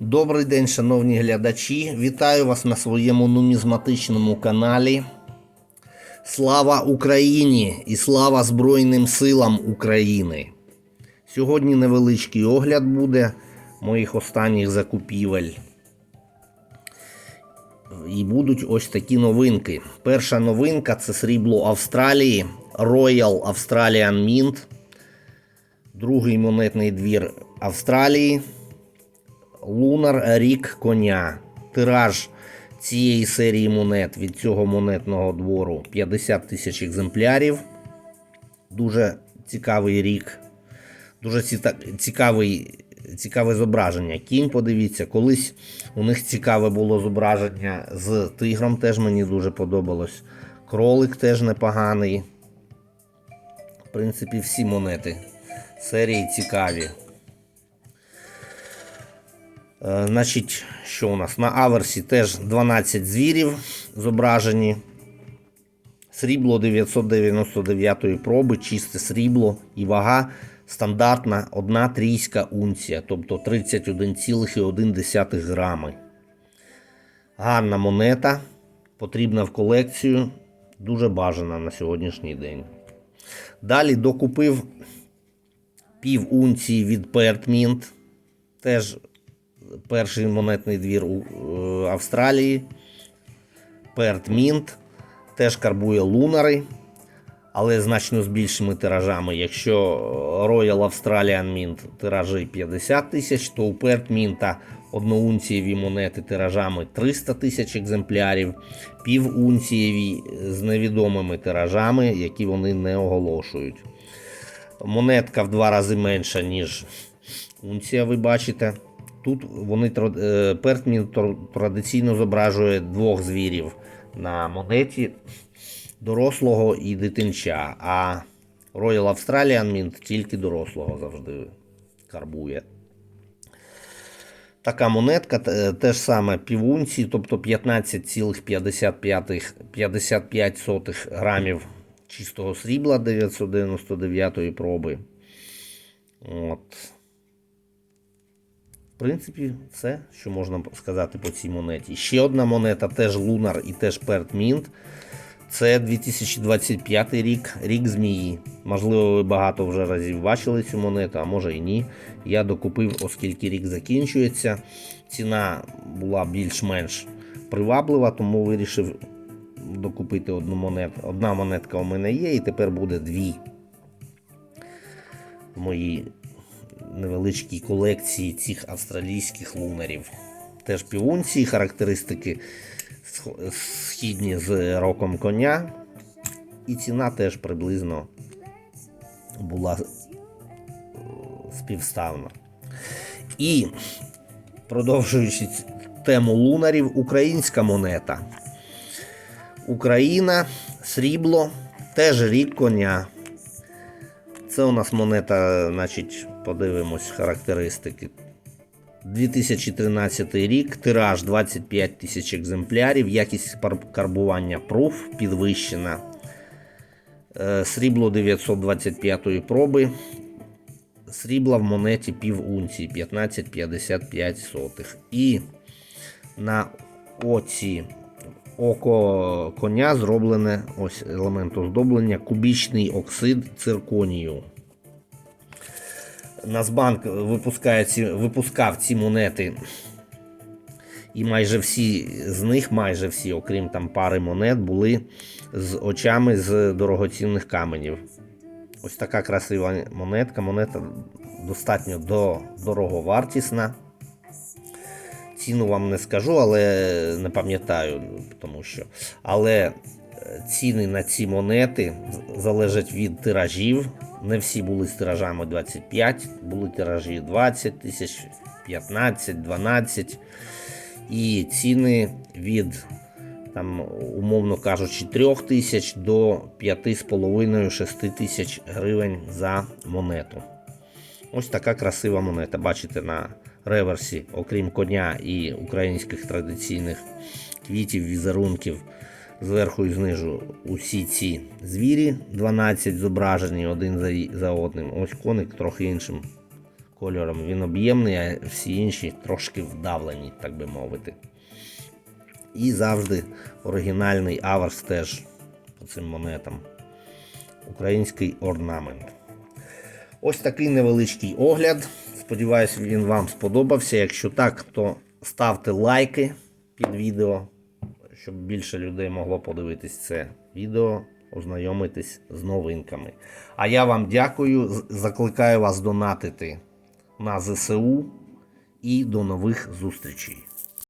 Добрий день, шановні глядачі. Вітаю вас на своєму нумізматичному каналі. Слава Україні і слава Збройним силам України. Сьогодні невеличкий огляд буде моїх останніх закупівель. І будуть ось такі новинки. Перша новинка це срібло Австралії Royal Australian Mint. Другий монетний двір Австралії. Лунар Рік Коня. Тираж цієї серії монет від цього монетного двору 50 тисяч екземплярів. Дуже цікавий рік. Дуже цікавий, цікаве зображення. Кінь, подивіться, колись у них цікаве було зображення з тигром, теж мені дуже подобалось. Кролик теж непоганий. В принципі, всі монети серії цікаві. Е, Значить, що у нас? На аверсі теж 12 звірів зображені. Срібло 999 проби, чисте срібло і вага стандартна 1 трійська унція, тобто 31,1 грами. Гарна монета, потрібна в колекцію, дуже бажана на сьогоднішній день. Далі докупив пів унції від Пертмінт, теж перший монетний двір у е, Австралії. Перт Мінт теж карбує лунари, але значно з більшими тиражами. Якщо Royal Australian Mint тиражі 50 тисяч, то у Перт Мінта одноунцієві монети тиражами 300 тисяч екземплярів, півунцієві з невідомими тиражами, які вони не оголошують. Монетка в два рази менша, ніж унція, ви бачите. Тут вони е, Пертмін традиційно зображує двох звірів на монеті дорослого і дитинча, а Royal Australian Mint тільки дорослого завжди карбує. Така монетка е, те ж саме півунці, тобто 15,55 грамів чистого срібла 999 проби. От. В принципі, все, що можна сказати по цій монеті. Ще одна монета, теж Лунар і теж Перт Мінт. Це 2025 рік, рік змії. Можливо, ви багато вже разів бачили цю монету, а може і ні. Я докупив, оскільки рік закінчується. Ціна була більш-менш приваблива, тому вирішив докупити одну монету. Одна монетка у мене є, і тепер буде дві в моїй невеличкій колекції цих австралійських лунарів. Теж півунці, характеристики східні з роком коня. І ціна теж приблизно була е, співставна. І продовжуючи тему лунарів, українська монета. Україна, срібло, теж рік коня. Це у нас монета, значить, подивимось характеристики. 2013 рік, тираж 25 тисяч екземплярів, якість карбування пруф підвищена. Е, Срібло 925 проби. Срібла в монеті пів унції 15,55. І на оці око коня зроблене ось елемент оздоблення кубічний оксид цирконію. Нацбанк випускає ці, випускав ці монети. І майже всі з них, майже всі, окрім там пари монет, були з очами з дорогоцінних каменів. Ось така красива монетка. Монета достатньо до, дороговартісна. Ціну вам не скажу, але не пам'ятаю, тому що. Але ціни на ці монети залежать від тиражів. Не всі були з тиражами 25, були тиражі 20 тисяч, 15, 12. І ціни від, там, умовно кажучи, 3 тисяч до 5,5-6 тисяч гривень за монету. Ось така красива монета. Бачите на реверсі, окрім коня і українських традиційних квітів, візерунків. Зверху і знизу усі ці звірі, 12 зображені один за, за одним. Ось коник трохи іншим кольором він об'ємний, а всі інші трошки вдавлені, так би мовити. І завжди оригінальний аверс теж по цим монетам. Український орнамент. Ось такий невеличкий огляд. Сподіваюсь, він вам сподобався. Якщо так, то ставте лайки під відео, щоб більше людей могло подивитись це відео, ознайомитись з новинками. А я вам дякую, закликаю вас донатити на ЗСУ і до нових зустрічей.